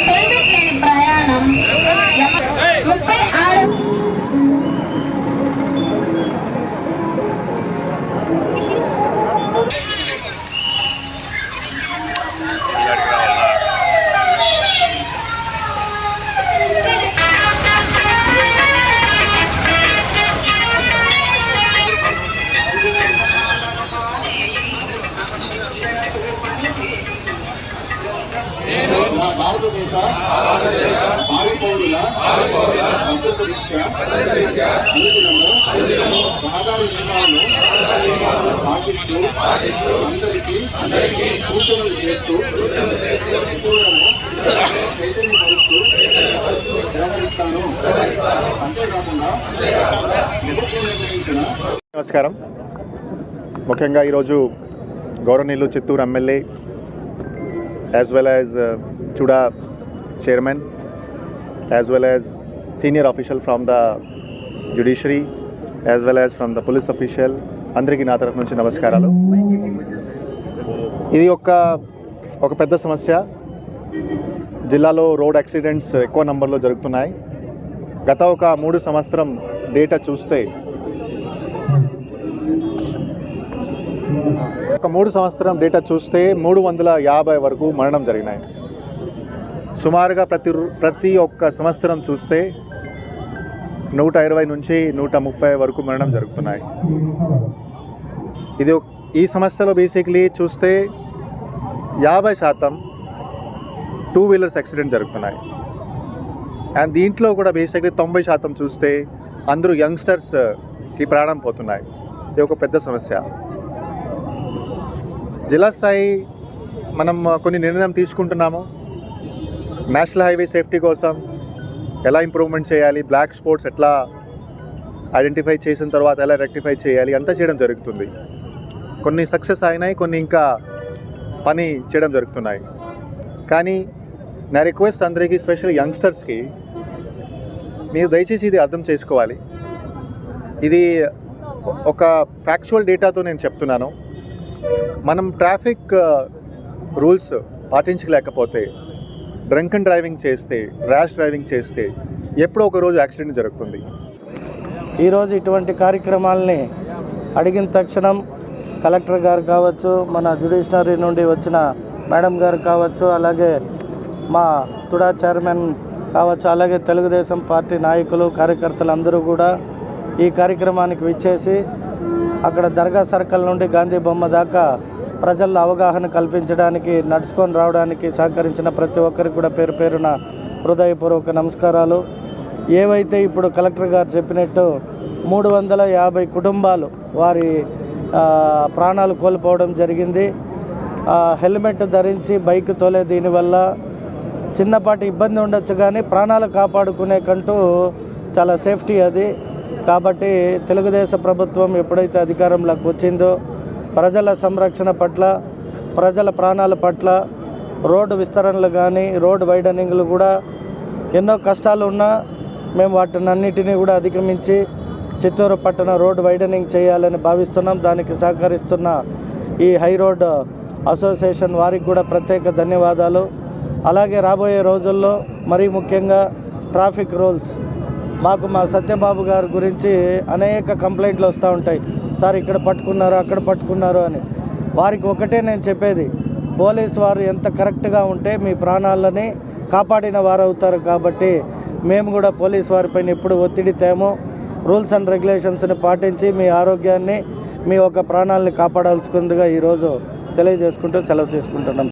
Helmet లేని ప్రయాణం యమ- ముప్పై ఆరు భారతదేశ భద్రత రీత్యా రహదారి నియమాలను పాటిస్తూ అందరికీ సూచనలు చేస్తూ చైతన్యపరుస్తూ వ్యవహరిస్తాను. అంతేకాకుండా ప్రభుత్వం నిర్ణయించిన నమస్కారం. ముఖ్యంగా ఈరోజు గౌరవనీయులు Chittoor MLA as well as CUDA chairman as well as senior official from the judiciary as well as from the police official అందరికీ నా తరఫు నుంచి నమస్కారాలు. ఇది ఒక ఒక పెద్ద సమస్య. జిల్లాలో రోడ్ యాక్సిడెంట్స్ ఎక్కువ నంబర్లో జరుగుతున్నాయి. గత ఒక మూడు సంవత్సరం డేటా చూస్తే ఒక మూడు సంవత్సరం డేటా చూస్తే మూడు వందల యాభై వరకు మరణం జరిగినాయి. సుమారుగా ప్రతి ప్రతి ఒక్క సంవత్సరం చూస్తే నూట ఇరవై నుంచి నూట ముప్పై వరకు మరణం జరుగుతున్నాయి. ఇది ఈ సమస్యలో బేసిక్లీ చూస్తే యాభై శాతం టూ వీలర్స్ యాక్సిడెంట్ జరుగుతున్నాయి. అండ్ దీంట్లో కూడా బేసిక్లీ తొంభై శాతం చూస్తే అందరూ యంగ్స్టర్స్కి uh, ప్రాణం పోతున్నాయి. ఇది ఒక పెద్ద సమస్య. జిల్లా స్థాయి మనం uh, కొన్ని నిర్ణయం తీసుకుంటున్నాము. నేషనల్ హైవే సేఫ్టీ కోసం ఎలా ఇంప్రూవ్మెంట్ చేయాలి బ్లాక్ స్పాట్స్ ఎట్లా ఐడెంటిఫై చేసిన తర్వాత ఎలా రెక్టిఫై చేయాలి అంతా చేయడం జరుగుతుంది. కొన్ని సక్సెస్ అయినాయి కొన్ని ఇంకా పని చేయడం జరుగుతున్నాయి. కానీ నా రిక్వెస్ట్ అందరికీ స్పెషల్ యంగ్స్టర్స్కి మీరు దయచేసి ఇది అర్థం చేసుకోవాలి. ఇది ఒక ఫ్యాక్చువల్ డేటాతో నేను చెప్తున్నాను. మనం ట్రాఫిక్ రూల్స్ పాటించలేకపోతే డ్రంక్ అండ్ డ్రైవింగ్ చేస్తే ర్యాష్ డ్రైవింగ్ చేస్తే ఎప్పుడో ఒక రోజు యాక్సిడెంట్ జరుగుతుంది. ఈరోజు ఇటువంటి కార్యక్రమాలని అడిగిన తక్షణం కలెక్టర్ గారు కావచ్చు మన జుడిషనరీ నుండి వచ్చిన మేడం గారు కావచ్చు అలాగే మా తుడా చైర్మన్ కావచ్చు అలాగే తెలుగుదేశం పార్టీ నాయకులు కార్యకర్తలు అందరూ కూడా ఈ కార్యక్రమానికి విచ్చేసి అక్కడ దర్గా సర్కిల్ నుండి గాంధీ బొమ్మ దాకా ప్రజల్లో అవగాహన కల్పించడానికి నడుచుకొని రావడానికి సహకరించిన ప్రతి ఒక్కరికి కూడా పేరు పేరున హృదయపూర్వక నమస్కారాలు. ఏవైతే ఇప్పుడు కలెక్టర్ గారు చెప్పినట్టు మూడు వందల యాభై కుటుంబాలు వారి ప్రాణాలు కోల్పోవడం జరిగింది. హెల్మెట్ ధరించి బైక్ తోలే దీనివల్ల చిన్నపాటి ఇబ్బంది ఉండొచ్చు కానీ ప్రాణాలు కాపాడుకునే కంటూ చాలా సేఫ్టీ అది. కాబట్టి తెలుగుదేశం ప్రభుత్వం ఎప్పుడైతే అధికారంలోకి వచ్చిందో ప్రజల సంరక్షణ పట్ల ప్రజల ప్రాణాల పట్ల రోడ్డు విస్తరణలు కానీ రోడ్డు వైడనింగ్లు కూడా ఎన్నో కష్టాలు ఉన్నా మేము వాటిని అన్నిటినీ కూడా అధిగమించి చిత్తూరు పట్టణ రోడ్డు వైడనింగ్ చేయాలని భావిస్తున్నాం. దానికి సహకరిస్తున్న ఈ హై రోడ్ అసోసియేషన్ వారికి కూడా ప్రత్యేక ధన్యవాదాలు. అలాగే రాబోయే రోజుల్లో మరీ ముఖ్యంగా ట్రాఫిక్ రూల్స్. మాకు మా సత్యబాబు గారి గురించి అనేక కంప్లైంట్లు వస్తూ ఉంటాయి. సార్ ఇక్కడ పట్టుకున్నారు అక్కడ పట్టుకున్నారు అని. వారికి ఒకటే నేను చెప్పేది పోలీస్ వారు ఎంత కరెక్ట్గా ఉంటే మీ ప్రాణాలని కాపాడిన వారు అవుతారు కాబట్టి మేము కూడా పోలీస్ వారిపైన ఎప్పుడు ఒత్తిడి తేమో రూల్స్ అండ్ రెగ్యులేషన్స్ని పాటించి మీ ఆరోగ్యాన్ని మీ యొక్క ప్రాణాలని కాపాడాల్సిందిగా ఈరోజు తెలియజేసుకుంటూ సెలవు తీసుకుంటున్నాం